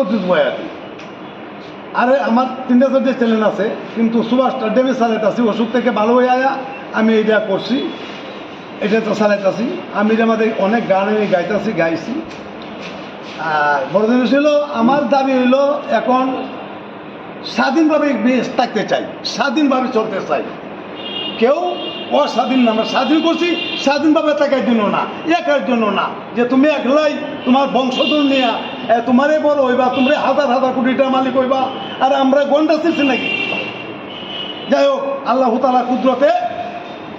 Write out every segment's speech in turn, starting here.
কতৃত বয়াতি আরে আমার তিনটা চারটে চ্যানেল আছে, কিন্তু সুভাষ ডেমে চালাইতেছি ওষুধ থেকে ভালো হয়ে আয়া, আমি এটা করছি। এটা তো চালাইতেছি আমি এর মধ্যে অনেক গান আমি গাইতেছি, গাইছি। আর বড় জিনিস হলো আমার দাবি হইল, এখন স্বাধীনভাবে থাকতে চাই, স্বাধীনভাবে চলতে চাই। কেউ অস্বাধীন না, আমরা স্বাধীন করছি, স্বাধীনভাবে থাকার জন্য না, একার জন্য না। যে তুমি একলাই তোমার বংশধর নিয়ে তোমারে বড় হইবা তোমরা হাজার হাজার কোটি টাকা মালিক হইবা আর আমরা গন্ডা শিখছি নাকি যাই হোক, আল্লাহ তালা কুদরতে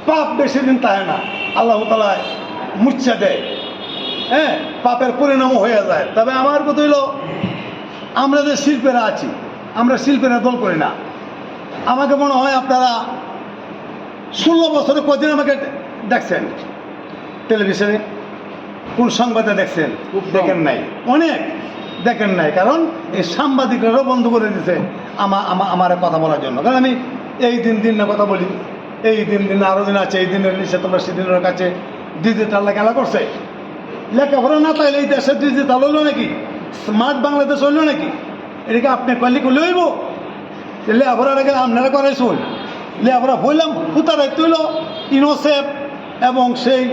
পাপ বেশি দিন থাকে না। আল্লাহ তালা মুচ্ছা দেয়। হ্যাঁ পাপের পরিণামও হয়ে যায়। তবে আমার কথা হইল, আমরা যে শিল্পেরা আছি, আমরা শিল্পীরা দল করি না। আমাকে মনে হয় আপনারা ষোলো বছরে কদিন আমাকে দেখছেন? টেলিভিশনে? কোন সংবাদে দেখছেন? দেখেন নাই। অনেক দেখেন নাই কারণ এই সাংবাদিকরাও বন্ধ করে দিছে আমা আমা আমার কথা বলার জন্য। কারণ আমি এই দিন দিন না কথা বলি এই দিন দিন আরও দিন আছে এই দিনের নিচে তোমরা সেদিনের কাছে ডিজিটাল খেলা করছে। লেখাপড়া না তাইলে এই দেশের ডিজিটাল হইল নাকি? স্মার্ট বাংলাদেশ হইল নাকি? এটাকে আপনি কলি করলে হইব? লেখাপড়ার আগে আপনারা করাইছুন লেখাপড়া হইলাম হুতার দায়িত্ব হইল। ইনোসেফ এবং সেই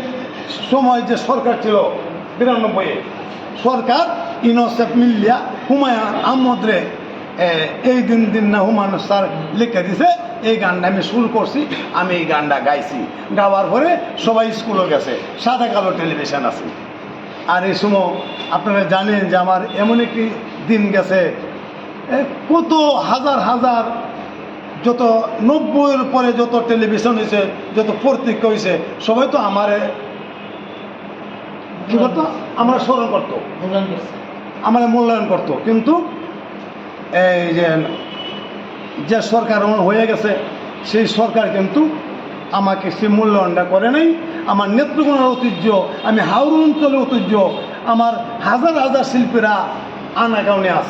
সময় যে সরকার ছিল, বিরানব্বইয়ে। সরকার ইনোসেফ মিল্লিয়া হুমায়ুন আহমদরে এই দিন দিন না হুমায়ুন স্যার লিখে দিছে, এই গানটা আমি শুরু করছি, আমি এই গানটা গাইছি। গাওয়ার পরে সবাই স্কুলে গেছে, সাদা কালো টেলিভিশন আছে। আর এই সময় আপনারা জানেন যে আমার এমন একটি দিন গেছে কত হাজার হাজার যত নব্বইয়ের পরে যত টেলিভিশন হয়েছে, যত পত্রিকা হয়েছে, সবাই তো আমার কি করতো? আমরা স্মরণ করতো। আমরা মূল্যায়ন করতো। কিন্তু এই যে যে সরকার আমার হয়ে গেছে সেই সরকার কিন্তু আমাকে সে মূল্যায়নটা করে নাই। আমার নেত্রকোনার ঐতিহ্য আমি হাওড় অঞ্চলের ঐতিহ্য আমার হাজার হাজার শিল্পীরা আনাগাউনে আছে।